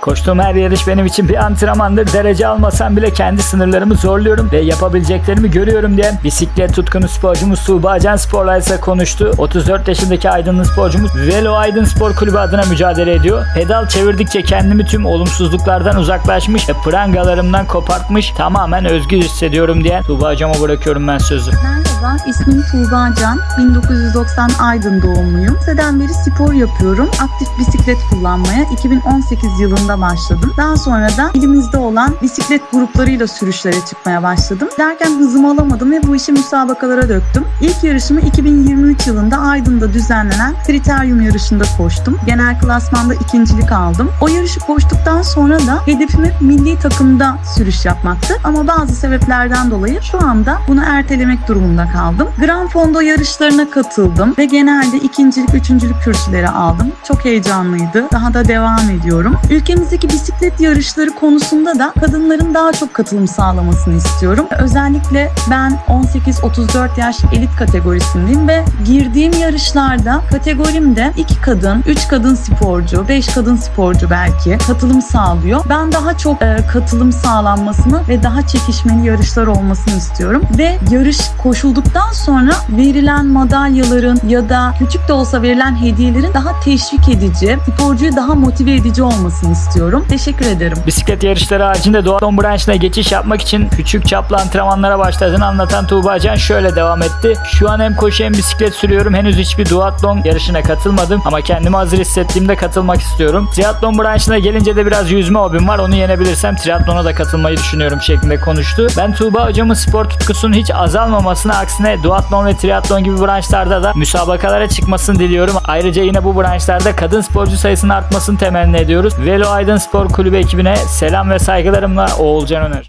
Koştuğum her yarış benim için bir antrenmandır. Derece almasam bile kendi sınırlarımı zorluyorum ve yapabileceklerimi görüyorum diyen bisiklet tutkunu sporcumuz Tuğba Can Spor'la ise konuştu. 34 yaşındaki Aydınlı sporcumuz Velo Aydın Spor Kulübü adına mücadele ediyor. Pedal çevirdikçe kendimi tüm olumsuzluklardan uzaklaşmış ve prangalarımdan kopartmış tamamen özgür hissediyorum diyen Tuğba Can'a bırakıyorum ben sözü. Merhaba, ismim Tuğba Can. 1990 Aydın doğumluyum. Liseden beri spor yapıyorum. Aktif bisiklet kullanmaya 2018 yılında başladım. Daha sonra da ilimizde olan bisiklet gruplarıyla sürüşlere çıkmaya başladım. Derken hızımı alamadım ve bu işi müsabakalara döktüm. İlk yarışımı 2023 yılında Aydın'da düzenlenen Kriterium yarışında koştum. Genel klasmanda ikincilik aldım. O yarışı koştuktan sonra da hedefim hep milli takımda sürüş yapmaktı. Ama bazı sebeplerden dolayı şu anda bunu ertelemek durumunda kaldım. Gran Fondo yarışlarına katıldım ve genelde ikincilik, üçüncülük kürsüleri aldım. Çok heyecanlıydı. Daha da devam ediyorum. Ülkemizdeki bisiklet yarışları konusunda da kadınların daha çok katılım sağlamasını istiyorum. Özellikle ben 18-34 yaş elit kategorisindeyim ve girdiğim yarışlarda kategorimde 2 kadın, 3 kadın sporcu, 5 kadın sporcu belki katılım sağlıyor. Ben daha çok e, katılım sağlanmasını ve daha çekişmeli yarışlar olmasını istiyorum. Ve yarış koşulduktan sonra verilen madalyaların ya da küçük de olsa verilen hediyelerin daha teşvik edici, sporcuyu daha motive edici olmasını istiyorum. Teşekkür ederim. Bisiklet yarışları haricinde duatlon branşına geçiş yapmak için küçük çaplı antrenmanlara başladığını anlatan Tuğba Can şöyle devam etti. Şu an hem koşu hem bisiklet sürüyorum. Henüz hiçbir duatlon yarışına katılmadım ama kendimi hazır hissettiğimde katılmak istiyorum. Triatlon branşına gelince de biraz yüzme hobim var. Onu yenebilirsem triatlona da katılmayı düşünüyorum şeklinde konuştu. Ben Tuğba hocamın spor tutkusunun hiç azalmamasına aksine duatlon ve triatlon gibi branşlarda da müsabakalara çıkmasını diliyorum. Ayrıca yine bu branşlarda kadın sporcu sayısının artmasını temenni ediyoruz. Velo Aydın Spor Kulübü ekibine selam ve saygılarımla Oğulcan Öner.